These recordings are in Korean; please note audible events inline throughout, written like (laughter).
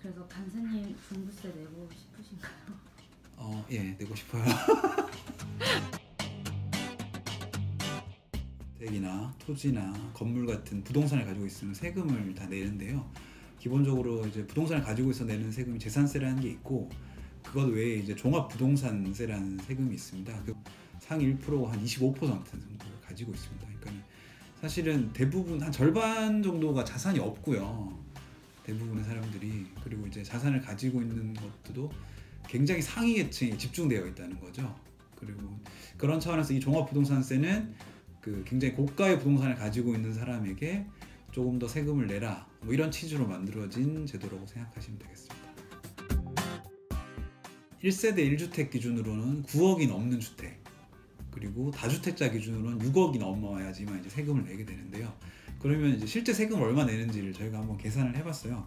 그래서 간사님 중부세 내고 싶으신가요? 어, 예, 내고 싶어요. (laughs) 주택이나 토지나 건물 같은 부동산을 가지고 있으면 세금을 다 내는데요. 기본적으로 이제 부동산을 가지고 있어 내는 세금이 재산세라는 게 있고 그것 외에 이제 종합부동산세라는 세금이 있습니다. 그 상위 1%가 한 25% 정도를 가지고 있습니다. 그러니까 사실은 대부분 한 절반 정도가 자산이 없고요. 대부분의 사람들이 그리고 이제 자산을 가지고 있는 것도 굉장히 상위 계층에 집중되어 있다는 거죠. 그리고 그런 차원에서 이 종합부동산세는 그 굉장히 고가의 부동산을 가지고 있는 사람에게 조금 더 세금을 내라 뭐 이런 취지로 만들어진 제도라고 생각하시면 되겠습니다. 1세대 1주택 기준으로는 9억이 넘는 주택 그리고 다주택자 기준으로는 6억이 넘어야지만 이제 세금을 내게 되는데요. 그러면 이제 실제 세금 얼마 내는지를 저희가 한번 계산을 해봤어요.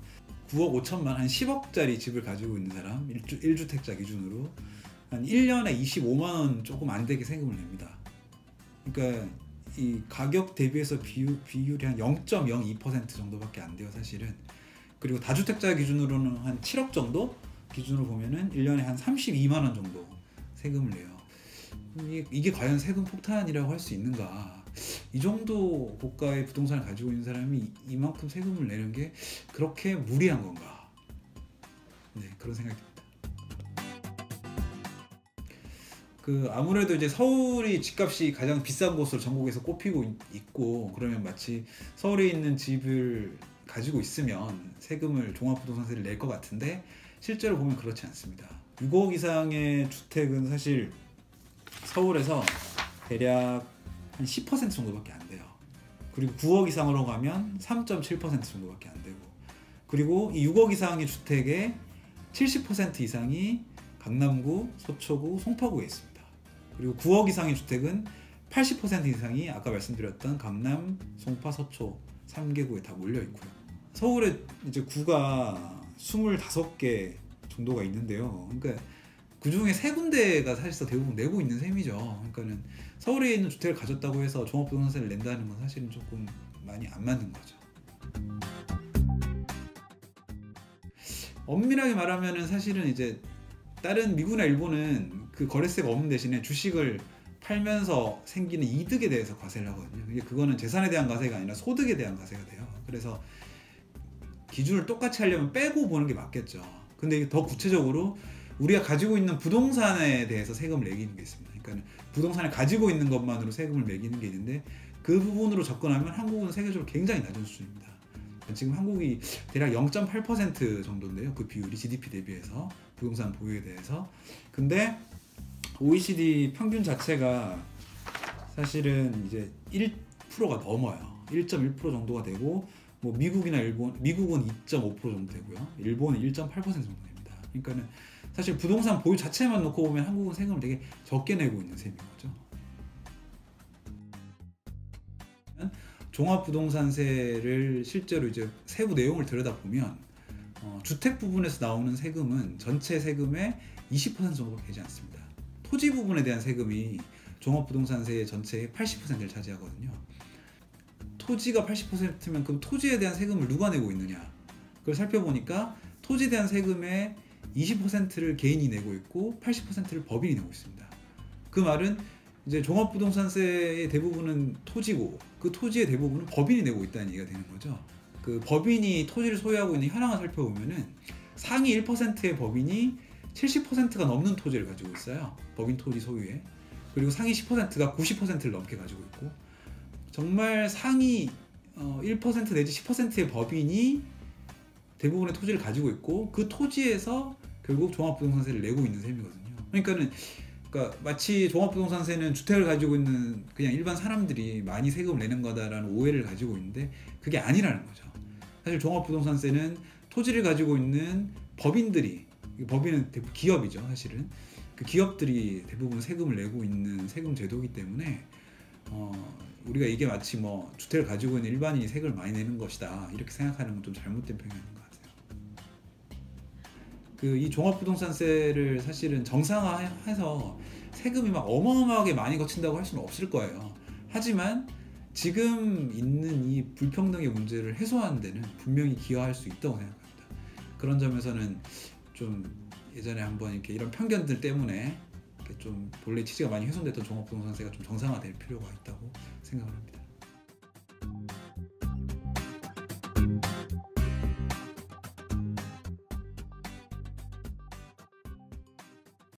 9억 5천만 한 10억짜리 집을 가지고 있는 사람 1주, 1주 택자 기준으로 한 1년에 25만 원 조금 안 되게 세금을 냅니다. 그러니까 이 가격 대비해서 비율, 비율이 한 0.02% 정도밖에 안 돼요 사실은 그리고 다주택자 기준으로는 한 7억 정도 기준으로 보면은 1년에 한 32만 원 정도 세금을 내요 이게, 이게 과연 세금 폭탄이라고 할 수 있는가 이 정도 고가의 부동산을 가지고 있는 사람이 이만큼 세금을 내는 게 그렇게 무리한 건가 네 그런 생각이 듭니다 그 아무래도 이제 서울이 집값이 가장 비싼 곳으로 전국에서 꼽히고 있고 그러면 마치 서울에 있는 집을 가지고 있으면 세금을 종합부동산세를 낼 것 같은데 실제로 보면 그렇지 않습니다. 6억 이상의 주택은 사실 서울에서 대략 한 10% 정도밖에 안 돼요. 그리고 9억 이상으로 가면 3.7% 정도밖에 안 되고 그리고 이 6억 이상의 주택의 70% 이상이 강남구, 서초구, 송파구에 있습니다. 그리고 9억 이상의 주택은 80% 이상이 아까 말씀드렸던 강남, 송파, 서초 3개구에 다 몰려 있고요. 서울에 이제 구가 25개 정도가 있는데요. 그러니까 그 중에 세 군데가 사실상 대부분 내고 있는 셈이죠. 그러니까는 서울에 있는 주택을 가졌다고 해서 종합부동산세를 낸다는 건 사실은 조금 많이 안 맞는 거죠. 엄밀하게 말하면은 사실은 이제 다른 미국이나 일본은 그 거래세가 없는 대신에 주식을 팔면서 생기는 이득에 대해서 과세를 하거든요. 이게 그거는 재산에 대한 과세가 아니라 소득에 대한 과세가 돼요. 그래서 기준을 똑같이 하려면 빼고 보는 게 맞겠죠. 근데 이게 더 구체적으로 우리가 가지고 있는 부동산에 대해서 세금을 매기는 게 있습니다. 그러니까 부동산을 가지고 있는 것만으로 세금을 매기는 게 있는데 그 부분으로 접근하면 한국은 세계적으로 굉장히 낮은 수준입니다. 지금 한국이 대략 0.8% 정도인데요. 그 비율이 GDP 대비해서 부동산 보유에 대해서. 근데 OECD 평균 자체가 사실은 이제 1%가 넘어요. 1.1% 정도가 되고 뭐 미국이나 일본 미국은 2.5% 정도 되고요. 일본은 1.8% 정도 됩니다. 그러니까는 사실 부동산 보유 자체만 놓고 보면 한국은 세금을 되게 적게 내고 있는 셈인 거죠. 종합부동산세를 실제로 이제 세부 내용을 들여다보면 어, 주택 부분에서 나오는 세금은 전체 세금의 20% 정도밖에 되지 않습니다. 토지 부분에 대한 세금이 종합부동산세 전체의 80%를 차지하거든요. 토지가 80%면 그럼 토지에 대한 세금을 누가 내고 있느냐? 그걸 살펴보니까 토지에 대한 세금의 20%를 개인이 내고 있고 80%를 법인이 내고 있습니다. 그 말은 이제 종합부동산세의 대부분은 토지고 그 토지의 대부분은 법인이 내고 있다는 얘기가 되는 거죠. 그 법인이 토지를 소유하고 있는 현황을 살펴보면은 상위 1%의 법인이 70%가 넘는 토지를 가지고 있어요. 법인 토지 소유에. 그리고 상위 10%가 90%를 넘게 가지고 있고 정말 상위 1% 어, 내지 10%의 법인이 대부분의 토지를 가지고 있고 그 토지에서 결국 종합부동산세를 내고 있는 셈이거든요. 그러니까는 그러니까 마치 종합부동산세는 주택을 가지고 있는 그냥 일반 사람들이 많이 세금을 내는 거다라는 오해를 가지고 있는데 그게 아니라는 거죠. 사실 종합부동산세는 토지를 가지고 있는 법인들이 법인은 기업이죠, 사실은 그 기업들이 대부분 세금을 내고 있는 세금 제도이기 때문에 어, 우리가 이게 마치 뭐 주택을 가지고 있는 일반인이 세금을 많이 내는 것이다 이렇게 생각하는 건 좀 잘못된 것 같아요. 그 이 종합부동산세를 사실은 정상화해서 세금이 막 어마어마하게 많이 거친다고 할 수는 없을 거예요. 하지만 지금 있는 이 불평등의 문제를 해소하는 데는 분명히 기여할 수 있다고 생각합니다. 그런 점에서는 좀 예전에 한번 이렇게 이런 편견들 때문에 좀 본래 취지가 많이 훼손됐던 종합부동산세가 좀 정상화될 필요가 있다고 생각을 합니다.